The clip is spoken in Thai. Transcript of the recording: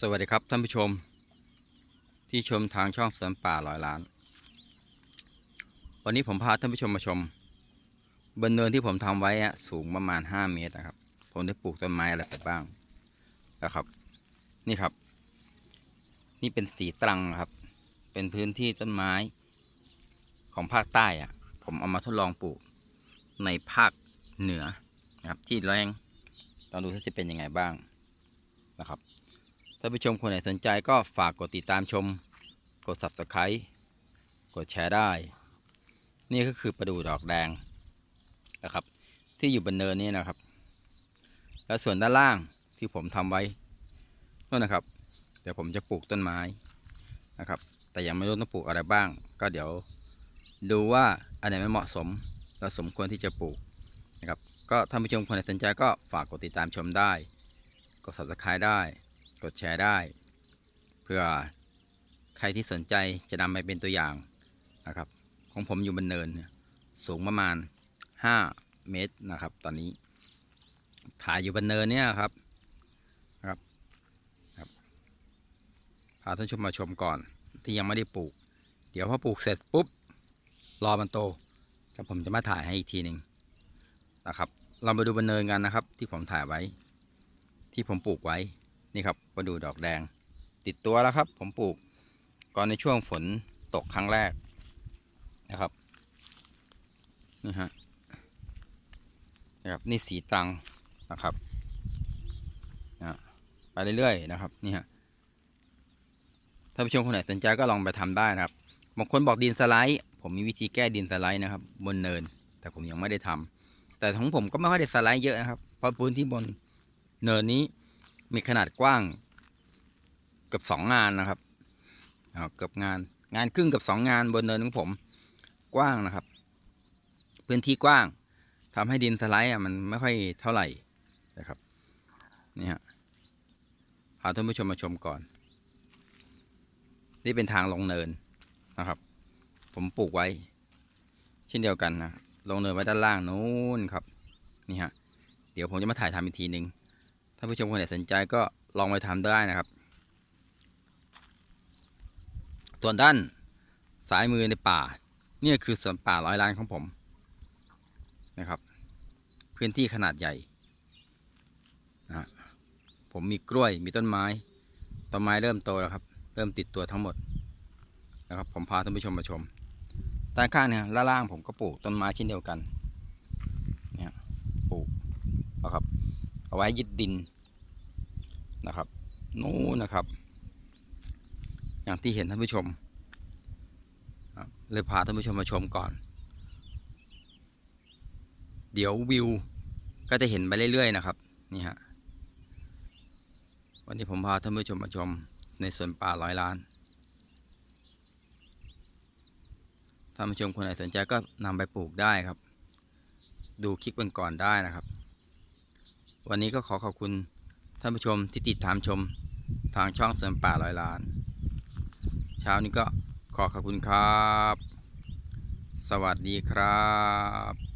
สวัสดีครับท่านผู้ชม ที่ชมทางช่องสวนป่าร้อยล้าน วันนี้ผมพาท่านผู้ชมมาชมบนเนินที่ผมทำไว้อะสูงประมาณ 5 เมตรนะครับ ผมได้ปลูกต้นไม้อะไรไปบ้างนะครับ นี่ครับ นี่เป็นสีตรังครับ เป็นพื้นที่ต้นไม้ของภาคใต้อะผมเอามาทดลองปลูกในภาคเหนือนะครับ ที่แรงลองดูว่าจะเป็นยังไงบ้างนะครับ ท่านผู้ชมคนไหนสนใจก็ฝากกดติดตามชม กด subscribe กดแชร์ได้ นี่ก็คือประดู่ดอกแดงนะครับ ที่อยู่บนเนินนี้นะครับ แล้วส่วนด้านล่างที่ผมทำไว้นู่นนะครับ เดี๋ยวผมจะปลูกต้นไม้นะครับ แต่ยังไม่รู้ต้องปลูกอะไรบ้าง ก็เดี๋ยวดูว่าอันไหนไม่เหมาะสมและสมควรที่จะปลูกนะครับ ก็ท่านผู้ชมคนไหนสนใจก็ฝากกดติดตามชมได้ กด subscribe ได้ กดแชร์ได้ เพื่อใครที่สนใจจะนำไปเป็นตัวอย่างนะครับ ของผมอยู่บนเนิน สูงประมาณ 5 เมตรนะครับ ตอนนี้ ถ่ายอยู่บนเนินเนี่ยครับครับครับพาท่านชมมาชมก่อนที่ยังไม่ได้ปลูก เดี๋ยวพอปลูกเสร็จปุ๊บรอมันโตแล้วผมจะมาถ่ายให้อีกทีหนึ่งนะครับ เรามาดูบนเนินกันนะครับ ที่ผมถ่ายไว้ ที่ผมปลูกไว้ นี่ครับประดูดอกแดง ติดตัวแล้วครับ ผมปลูกก่อนในช่วงฝนตกครั้งแรกนะครับนี่ฮะนะครับนี่สีตังนะครับนะไปเรื่อยๆนะครับนี่ฮะถ้าผู้ชมคนไหนสนใจก็ลองไปทำได้นะครับบางคนบอกดินสไลด์ ผมมีวิธีแก้ดินสไลด์นะครับ บนเนิน แต่ผมยังไม่ได้ทำแต่ของผมก็ไม่ค่อยได้สไลด์เยอะนะครับเพราะพื้นที่บนเนินนี้ มีขนาดกว้างเกือบสองงานนะครับเกือบงานงานครึ่งกับสองงานบนเนินของผมกว้างนะครับ พื้นที่กว้างทำให้ดินสไลด์อะมันไม่ค่อยเท่าไหร่นะครับนี่ฮะพาท่านผู้ชมมาชมก่อน นี่เป็นทางลงเนินนะครับ ผมปลูกไว้ เช่นเดียวกันนะลงเนินไว้ด้านล่างนู้นครับนี่ฮะเดี๋ยวผมจะมาถ่ายทำอีกทีหนึ่ง ถ้าผู้ชมคนไหนสนใจก็ลองไปทำได้นะครับ ส่วนด้านซ้ายมือในป่า เนี่ยคือสวนป่าร้อยล้านของผมนะครับ พื้นที่ขนาดใหญ่นะผมมีกล้วยมีต้นไม้ต้นไม้เริ่มโตแล้วครับ เริ่มติดตัวทั้งหมดนะครับ ผมพาท่านผู้ชมมาชมด้านข้างเนี่ยล่างผมก็ปลูกต้นไม้เช่นเดียวกันเนี่ยปลูกนะครับ เอาไว้ยึดดินนะครับนู้นนะครับ อย่างที่เห็นท่านผู้ชมเลยพาท่านผู้ชมมาชมก่อน เดี๋ยววิวก็จะเห็นไปเรื่อยๆนะครับนี่ฮะวันนี้ผมพาท่านผู้ชมมาชมในสวนป่าร้อยล้านท่านผู้ชมคนไหนสนใจก็นำไปปลูกได้ครับ ดูคลิปกันก่อนได้นะครับ วันนี้ก็ขอขอบคุณท่านผู้ชมที่ติดตามชมทางช่องเสริมป่าร้อยล้าน เช้านี้ก็ขอขอบคุณครับ สวัสดีครับ